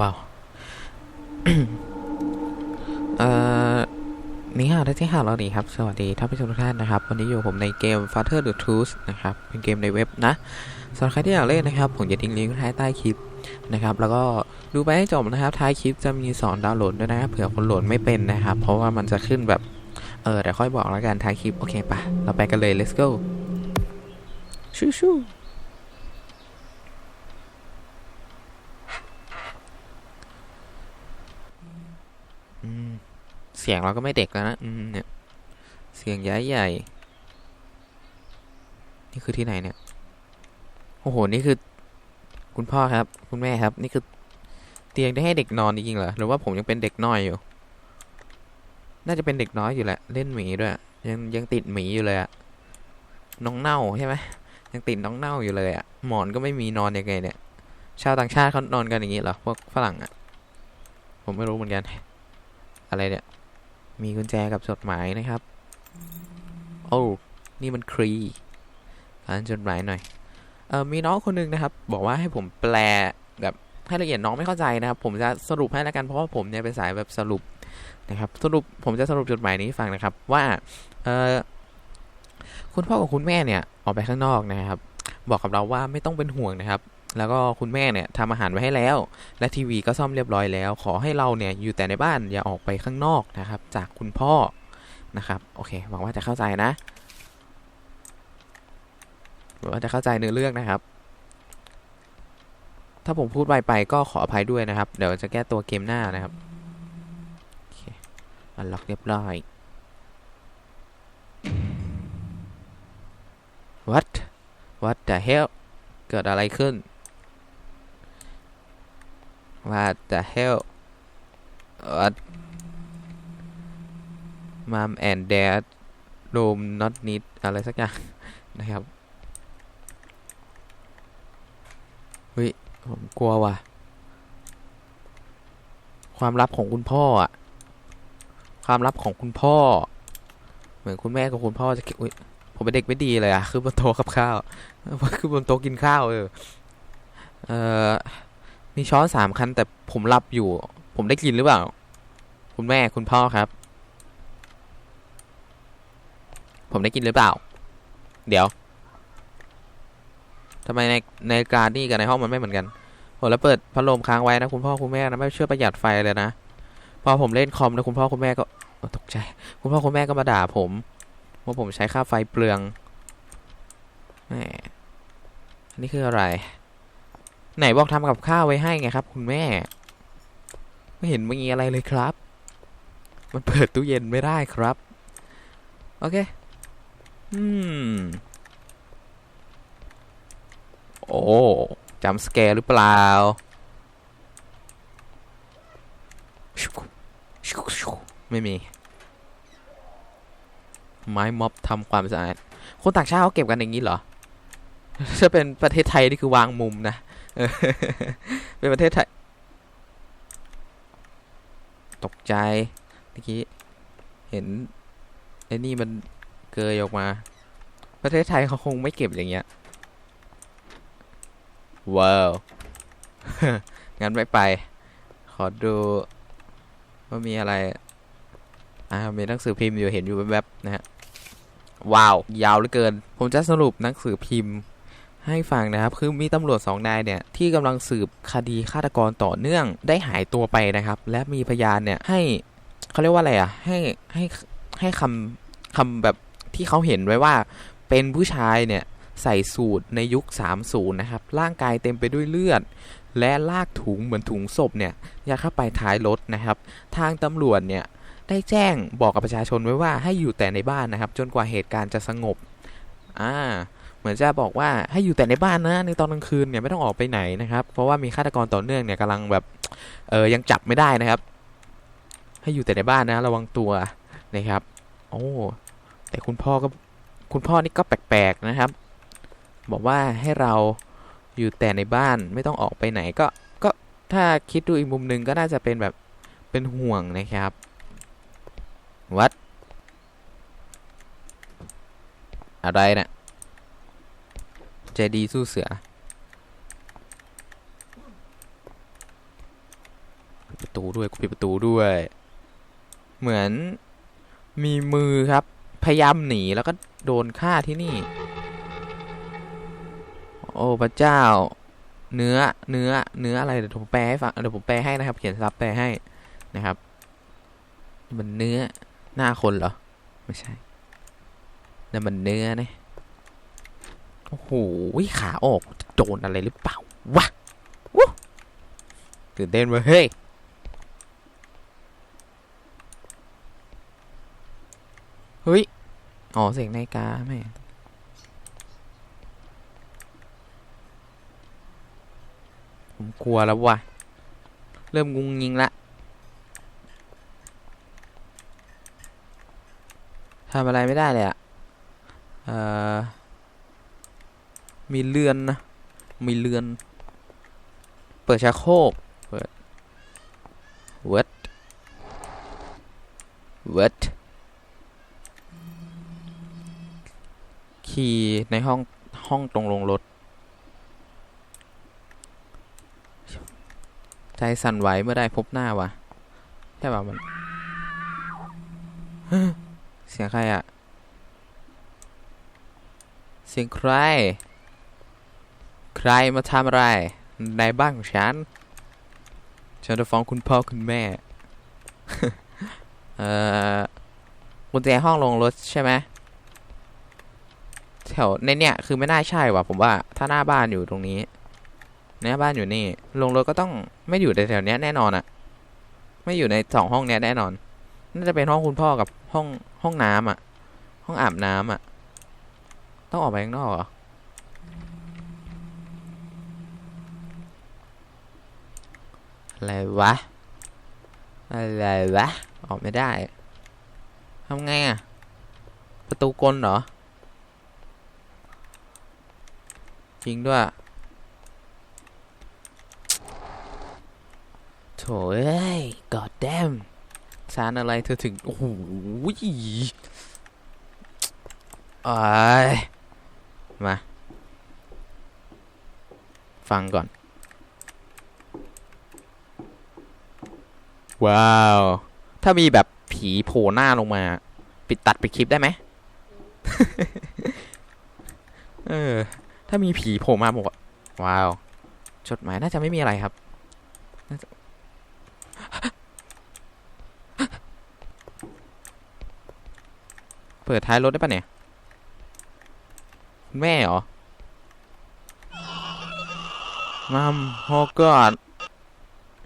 ว้าวเอ่อนี่ฮะได้ที่หาแล้วนี่ครับ สวัสดีท่านผู้ชมทุกท่านนะครับ วันนี้อยู่ผมในเกม Father the Truth นะครับ เป็นเกมในเว็บนะสำหรับใครที่อยากเล่นนะครับ ผมจะทิ้งลิงก์ไว้ใต้คลิปนะครับ แล้วก็ดูไปให้จบนะครับ ท้ายคลิปจะมีสอนดาวน์โหลดด้วยนะครับเผื่อคนโหลดไม่เป็นนะครับ เพราะว่ามันจะขึ้นแบบ เออเดี๋ยวค่อยบอกแล้วกันท้ายคลิป โอเคปะเราไปกันเลย let's go ชูชูอืม เสียงเราก็ไม่เด็กแล้วนะอืมเนี่ย เสียงย้ายใหญ่ นี่คือที่ไหนเนี่ย โอ้โห นี่คือ คุณพ่อครับ คุณแม่ครับ นี่คือ เตียงได้ให้เด็กนอนจริงๆเหรอ หรือว่าผมยังเป็นเด็กน้อยอยู่ น่าจะเป็นเด็กน้อยอยู่แหละ เล่นหมีด้วย ยังยังติดหมีอยู่เลยอะน้องเน่าใช่ไหมยังติดน้องเน่าอยู่เลยอะหมอนก็ไม่มีนอนยังไงเนี่ย ชาวต่างชาติเขานอนกันอย่างนี้เหรอ พวกฝรั่งอะผมไม่รู้เหมือนกัน อะไรเนี่ย มีกุญแจกับจดหมายนะครับ โอ้ นี่มันครีอ่านจดหมายหน่อย เออมีน้องคนหนึงนะครับ บอกว่าให้ผมแปลแบบให้ละเอียดน้องไม่เข้าใจนะครับ ผมจะสรุปให้แล้วกันเพราะว่าผมเนี่ยเป็นสายแบบสรุปนะครับ สรุปผมจะสรุปจดหมายนี้ฟังนะครับ ว่า เออคุณพ่อกับคุณแม่เนี่ยออกไปข้างนอกนะครับ บอกกับเราว่าไม่ต้องเป็นห่วงนะครับ แล้วก็คุณแม่เนี่ยทำอาหารไว้ให้แล้ว และทีวีก็ซ่อมเรียบร้อยแล้ว ขอให้เราเนี่ยอยู่แต่ในบ้านอย่าออกไปข้างนอกนะครับ จากคุณพ่อนะครับโอเคหวังว่าจะเข้าใจนะหวังว่าจะเข้าใจเนื้อเรื่องนะครับ ถ้าผมพูดไวไปก็ขออภัยด้วยนะครับ เดี๋ยวจะแก้ตัวเกมหน้านะครับโอเคอันล็อกเรียบร้อย what what the hell เกิดอะไรขึ้น What the hell What Mom and Dad Room not need อะไรสักอย่าง นะครับเฮ้ยผมกลัวว่ะ ความลับของคุณพ่ออะความลับของคุณพ่อ เหมือนคุณแม่กับคุณพ่อจะเก็บอุ๊ยผมเป็นเด็กไม่ดีเลยอะคือบนโต๊ะกับข้าว คือบนโต๊ะกินข้าวเออเอ่อ มีช้อนสามคันแต่ผมหลับอยู่ ผมได้กินหรือเปล่า คุณแม่คุณพ่อครับ ผมได้กินหรือเปล่า เดี๋ยวทำไมในในการนี่กับในห้องมันไม่เหมือนกันโหแล้วเปิดพัดลมค้างไว้นะคุณพ่อคุณแม่นะไม่ช่วยประหยัดไฟเลยนะพอผมเล่นคอมนะคุณพ่อคุณแม่ก็ตกใจ คุณพ่อคุณแม่ก็มาด่าผมว่าผมใช้ค่าไฟเปลืองแหมอันนี้คืออะไร ไหนบอกทำกับข้าวไว้ให้ไงครับ คุณแม่ ไม่เห็นมีอะไรเลยครับ มันเปิดตู้เย็นไม่ได้ครับ โอเค อืม โอ้จำสแกร์หรือเปล่า ไม่มี ไม้ม็อบทำความสะอาด คนต่างชาติเขาเก็บกันอย่างนี้เหรอ ถ้าเป็นประเทศไทยนี่คือวางมุมนะ เป็นประเทศไทย ตกใจเมื่อกี้ เห็นไอ้นี่มันเกยออกมา ประเทศไทยเขาคงไม่เก็บอย่างเงี้ย ว้าว งั้นไม่ไป ขอดูว่ามีอะไร อ่า มีหนังสือพิมพ์อยู่เห็นอยู่แวบๆนะฮะ ว้าว ยาวเหลือเกิน ผมจะสรุปหนังสือพิมพ์ ให้ฟังนะครับ คือมีตำรวจสองนายเนี่ยที่กำลังสืบคดีฆาตกรต่อเนื่องได้หายตัวไปนะครับ และมีพยานเนี่ยให้เขาเรียกว่าอะไรอะให้ให้ให้คำคำแบบที่เขาเห็นไว้ว่าเป็นผู้ชายเนี่ยใส่สูตรในยุค 30 นะครับ ร่างกายเต็มไปด้วยเลือด และลากถุงเหมือนถุงศพเนี่ยยัดเข้าไปท้ายรถนะครับ ทางตำรวจเนี่ยได้แจ้งบอกกับประชาชนไว้ว่าให้อยู่แต่ในบ้านนะครับ จนกว่าเหตุการณ์จะสงบ อ่า เหมือนจะบอกว่าให้อยู่แต่ในบ้านนะ ในตอนกลางคืนเนี่ยไม่ต้องออกไปไหนนะครับ เพราะว่ามีฆาตกรต่อเนื่องเนี่ยกำลังแบบเออยังจับไม่ได้นะครับ ให้อยู่แต่ในบ้านนะระวังตัวนะครับ โอ้แต่คุณพ่อก็คุณพ่อนี่ก็แปลกๆนะครับ บอกว่าให้เราอยู่แต่ในบ้านไม่ต้องออกไปไหนก็ก็ถ้าคิดดูอีกมุมหนึ่งก็น่าจะเป็นแบบเป็นห่วงนะครับ วัดอะไรเนะี่ย ใจดีสู้เสือ ประตูด้วยกูปิดประตูด้วย เหมือนมีมือครับ พยายามหนีแล้วก็โดนฆ่าที่นี่ โอ้พระเจ้า เนื้อเนื้อเนื้ออะไรเดี๋ยวผมแปลให้ฟังเดี๋ยวผมแปลให้นะครับ เขียนซับแปลให้นะครับ มันเนื้อหน้าคนเหรอ ไม่ใช่นั่นมันเนื้อเนี่ย โอ้โหขาออกจะโดนอะไรหรือเปล่าวะวู้ตื่นเต้นเว้ยเฮ้ยเฮ้ยอ๋อเสียงนาฬิกาแม่ผมกลัวแล้วว่ะ เริ่มงุงยิงละทำอะไรไม่ได้เลยอะเอ่อ มีเรือนนะ มีเรือน เปิดชักโครกเปิด what what คีย์ในห้องห้องตรงลงรถ ใจสั่นไหวเมื่อได้พบหน้าวะใช่ป่ะมัน เสียงใครอะเสียงใคร ใครมาทำอะไร ในบ้านของฉัน ฉันจะฟ้องคุณพ่อคุณแม่ เอ่อกุญแจห้องลงรถใช่ไหมแถวในเนี่ยคือไม่น่าใช่ว่ะผมว่า ถ้าหน้าบ้านอยู่ตรงนี้หน้าบ้านอยู่นี่ ลงรถก็ต้องไม่อยู่ในแถวเนี้ยแน่นอนอะไม่อยู่ในสองห้องเนี้ยแน่นอนน่าจะเป็นห้องคุณพ่อกับห้องห้องน้ำอะ ห้องอาบน้ำอะ ต้องออกไปข้างนอกเหรอ อะไรวะ อะไรวะ ออกไม่ได้ทำไงอะประตูกลเหรอ จริงด้วย โถเอ้ย god damn สารอะไรเธอถึง โอ้โหไอ้มา ฟังก่อน ว้าว ถ้ามีแบบผีโผล่หน้าลงมา ปิดตัดไปดคลิปได้ไหมเออ ถ้ามีผีโผล่มาบอกว้าว จดหมายน่าจะไม่มีอะไรครับน่าจะเปิดท้ายรถได้ปะเนี่ย แม่เหรอ มัมโฮก่อน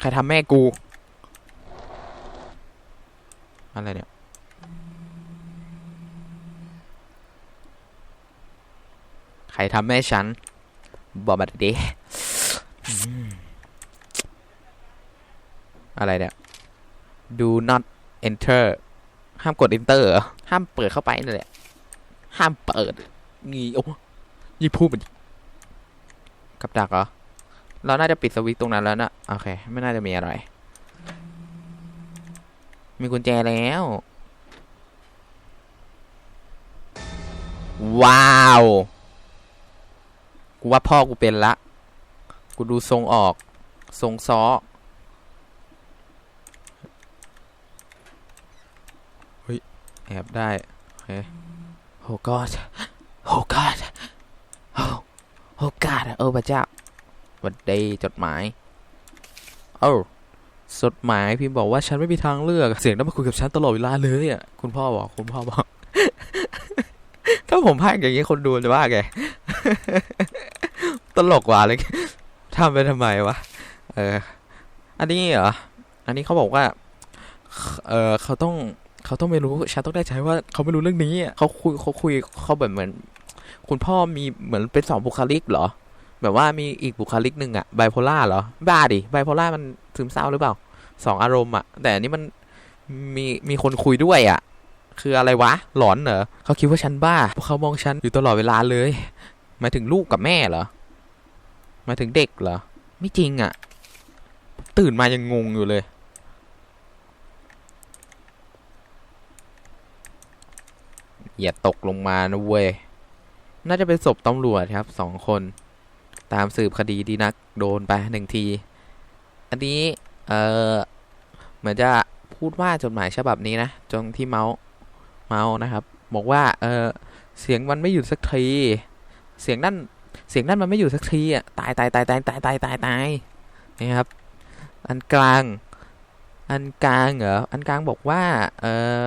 ใครทำแม่กู อะไรเนี่ย ใครทำแม่ฉัน บอกมาดิอืมอะไรเนี่ย do not enter ห้ามกด enter เหรอห้ามเปิดเข้าไปนั่นแหละ ห้ามเปิด งี้โอ้ยี่พูดมันกับดักเหรอ เราน่าจะปิดสวิตช์ตรงนั้นแล้วนะ โอเค ไม่น่าจะมีอะไร มีกุญแจแล้ว ว้าว กูว่าพ่อกูเป็นละ กูดูทรงออก ทรงซ้อ เฮ้ย แอบได้ โอเคโอ้ god โอ้ god โอ้โอ้ god เออพระเจ้าวันดีจดหมายเอ้ จดหมายพิมพ์บอกว่าฉันไม่มีทางเลือก เสียงต้องมาคุยกับฉันตลอดเวลาเลยอะคุณพ่อบอกคุณพ่อบอก ถ้าผมพากอย่างนี้คนดูจะว่าไงตลกว่ะเลยทำไปทำไมวะเออ อันนี้เหรออันนี้เขาบอกว่า เออเขาต้องเขาต้องไม่รู้ฉันต้องได้ใจว่าเขาไม่รู้เรื่องนี้อะเขาคุยเขาคุยเขาแบบเหมือน คุณพ่อมีเหมือนเป็นสองบุคลิกเหรอแบบว่ามีอีกบุคลิกหนึ่งอะไบโพล่าเหรอ บ้าดิไบโพล่ามันซึมเศร้าหรือเปล่า สองอารมณ์อะแต่อันนี้มันมีมีคนคุยด้วยอะคืออะไรวะ หลอนเหรอเขาคิดว่าฉันบ้าเพราะเขามองฉันอยู่ตลอดเวลาเลยหมายถึงลูกกับแม่เหรอหมายถึงเด็กเหรอไม่จริงอะ่ะตื่นมายังงงอยู่เลย อย่าตกลงมานะเว้ย น่าจะเป็นศพตำรวจครับสองคน ตามสืบคดีดีนักโดนไปหนึ่งที อันนี้ เออเหมือนจะพูดว่าจดหมายฉบับนี้นะตรงที่เมาส์เมาส์นะครับ บอกว่าเออเสียงมันไม่หยุดสักที เสียงนั่นเสียงนั่นมันไม่หยุดสักทีอะตายตายตายตายตายตายตายตายนะครับ อันกลาง อันกลางเหรออันกลางบอกว่าเออ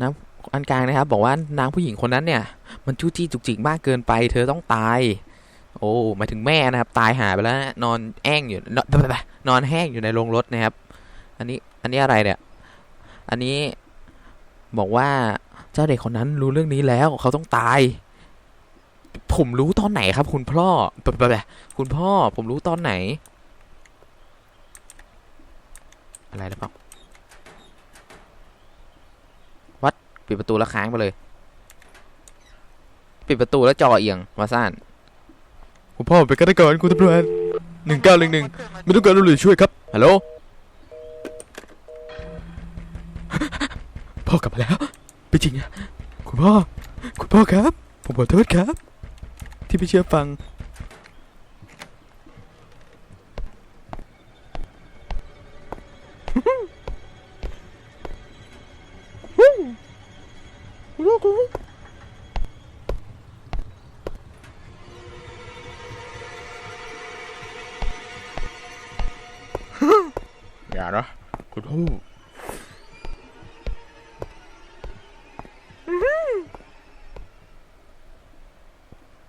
นะอันกลางนะครับ บอกว่านางผู้หญิงคนนั้นเนี่ย มันจู้จี้จุกจิกมากเกินไป เธอต้องตาย โอ้หมายถึงแม่นะครับ ตายหายไปแล้ว นอนแอ้งอยู่นอนนอนแห้งอยู่ในโรงรถนะครับ อันนี้อันนี้อะไรเนี่ย อันนี้บอกว่าเจ้าเด็กคนนั้นรู้เรื่องนี้แล้วเขาต้องตาย ผมรู้ตอนไหนครับ คุณพ่อแบบคุณพ่อ ผมรู้ตอนไหน อะไรหรือเปล่าวัดปิดประตูแล้วค้างไปเลย ปิดประตูแล้วจอเอียงมาซ่าน คุณพ่อเป็นฆาตกรคุณตำรวจหนึ่งเก้าหนึ่งหนึ่งไม่ต้องการตำรวจช่วยครับฮัลโหลพ่อกลับมาแล้วเป็นจริงอะคุณพ่อ คุณพ่อครับ ผมขอโทษครับ ที่ไม่เชื่อฟัง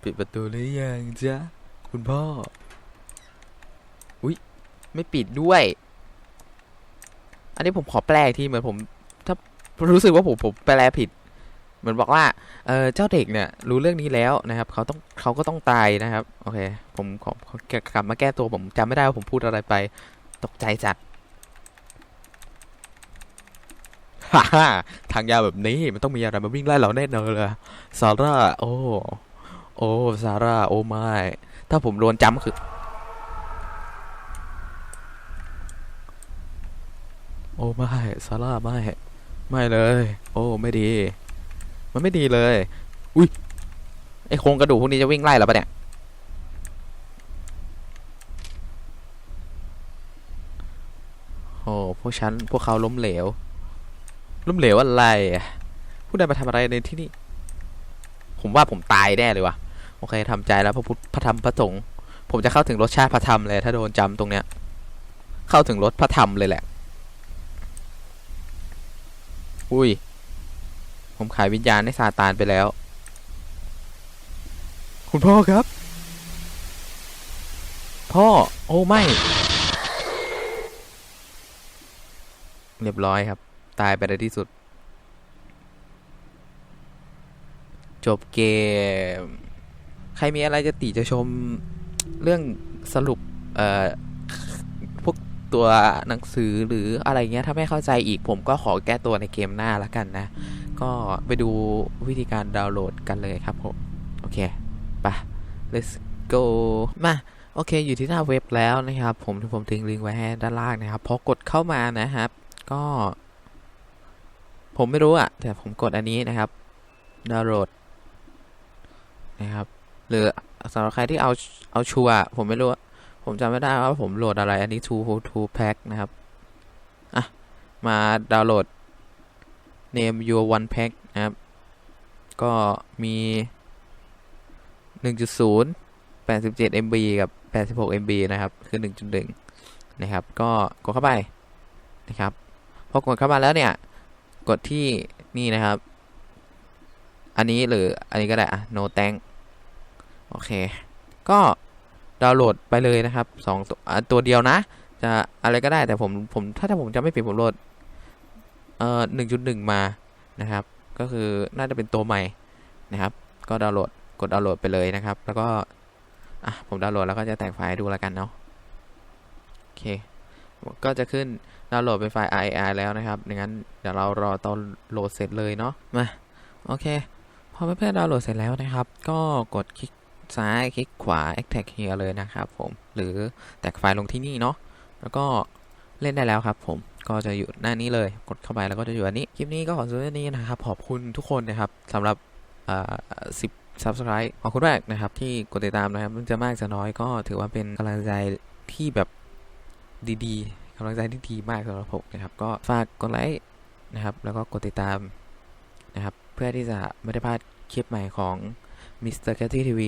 ปิดประตูหรือยังจ๊ะ คุณพ่อ อุ๊ย ไม่ปิดด้วย อันนี้ผมขอแปลอีกทีเหมือนผม ถ้ารู้สึกว่าผมผมแปลผิด เหมือนบอกว่า เออเจ้าเด็กเนี่ย รู้เรื่องนี้แล้วนะครับ เขาต้องเขาก็ต้องตายนะครับ โอเค ผมขอขอกลับมาแก้ตัวผมจำไม่ได้ว่าผมพูดอะไรไป ตกใจจัดฮ่าฮ่าทางยาวแบบนี้มันต้องมีอะไรมาวิ่งไล่เราแน่นอนเลยซาร่า โอ้ โอ้ซาร่า โอ้ไม่ ถ้าผมโดนจำคือ โอ้ไม่ซาร่าไม่ ไม่เลย โอ้ไม่ดี มันไม่ดีเลย อุ้ยไอโครงกระดูกพวกนี้จะวิ่งไล่เราปะเนี่ย โอ้พวกฉัน พวกเขาล้มเหลว ล้มเหลวอะไร ผู้ใดมาทำอะไรในที่นี่ ผมว่าผมตายแน่เลยว่ะโอเคทำใจแล้วพระพุทธพระธรรมพระสงฆ์ผมจะเข้าถึงรสชาติพระธรรมเลย ถ้าโดนจำตรงเนี้ย เข้าถึงรสพระธรรมเลยแหละ อุ้ย ผมขายวิญญาณให้ซาตานไปแล้ว คุณพ่อครับ พ่อ โอ้ไม่ เรียบร้อยครับ ตายไปในที่สุด จบเกม ใครมีอะไรจะติจะชมเรื่องสรุปเอ่อพวกตัวหนังสือหรืออะไรเงี้ย ถ้าไม่เข้าใจอีกผมก็ขอแก้ตัวในเกมหน้าละกันนะ ก็ไปดูวิธีการดาวน์โหลดกันเลยครับผม โอเคไป let's go มาโอเค อยู่ที่หน้าเว็บแล้วนะครับ ผมที่ผมทิ้งลิงก์ไว้ให้ด้านล่างนะครับ พอกดเข้ามานะครับ ก็ ผมไม่รู้อะแต่ผมกดอันนี้นะครับดาวน์โหลด นะครับ หรือสำหรับใครที่เอาเอาชัวผมไม่รู้ ผมจำไม่ได้ว่าผมโหลดอะไร อันนี้ two two pack นะครับ อะ มาดาวน์โหลด name your one pack นะครับ ก็มี 1.0 87 MB กับ 86 MB นะครับ คือ 1.1 นะครับ ก็กดเข้าไปนะครับ พอกดเข้ามาแล้วเนี่ย กดที่นี่นะครับ อันนี้หรืออันนี้ก็ได้อะ no thank โอเค ก็ดาวน์โหลดไปเลยนะครับสองตัวตัวเดียวนะ จะอะไรก็ได้แต่ผมผมถ้าถ้าผมจำไม่ผิดผมโหลดเอ่อหนึ่งจุดหนึ่งมานะครับ ก็คือน่าจะเป็นตัวใหม่นะครับ ก็ดาวน์โหลดกดดาวน์โหลดไปเลยนะครับ แล้วก็อะผมดาวน์โหลดแล้วก็จะแตกไฟล์ดูแล้วกันเนาะโอเค ก็จะขึ้นดาวน์โหลดเป็นไฟล์ RAR แล้วนะครับดังนั้นเดี๋ยวเรารอตอนโหลดเสร็จเลยเนาะมาโอเค พอเพื่อนๆดาวน์โหลดเสร็จแล้วนะครับ ก็กดคลิกซ้ายคลิกขวา extract here เลยนะครับผม หรือแตกไฟล์ลงที่นี่เนาะ แล้วก็เล่นได้แล้วครับผมก็จะอยู่หน้านี้เลย กดเข้าไปแล้วก็จะอยู่อันนี้ คลิปนี้ก็ขอสุดท้ายนี้นะครับ ขอบคุณทุกคนนะครับสำหรับสิบ subscribe ขอบคุณมากนะครับ ที่กดติดตามนะครับมันจะมากจะน้อยก็ถือว่าเป็นกำลังใจที่แบบดีๆกำลังใจที่ดีมากสำหรับผมนะครับ ก็ฝากกดไลค์นะครับ แล้วก็กดติดตามนะครับ เพื่อที่จะไม่ได้พลาดคลิปใหม่ของ Mr. c a t t y TV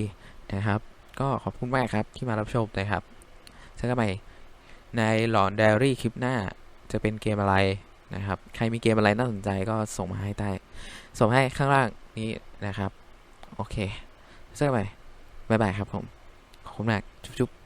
นะครับ ก็ขอบคุณมากครับที่มารับชมนะครับเจอกันใหม่ในหลอนไดอารี่คลิปหน้าจะเป็นเกมอะไรนะครับ ใครมีเกมอะไรน่าสนใจก็ส่งมาให้ใต้ ส่งให้ข้างล่างนี้นะครับ โอเคเจอกันใหม่บ๊ายบายครับผม ขอบคุณมาก จุ๊บ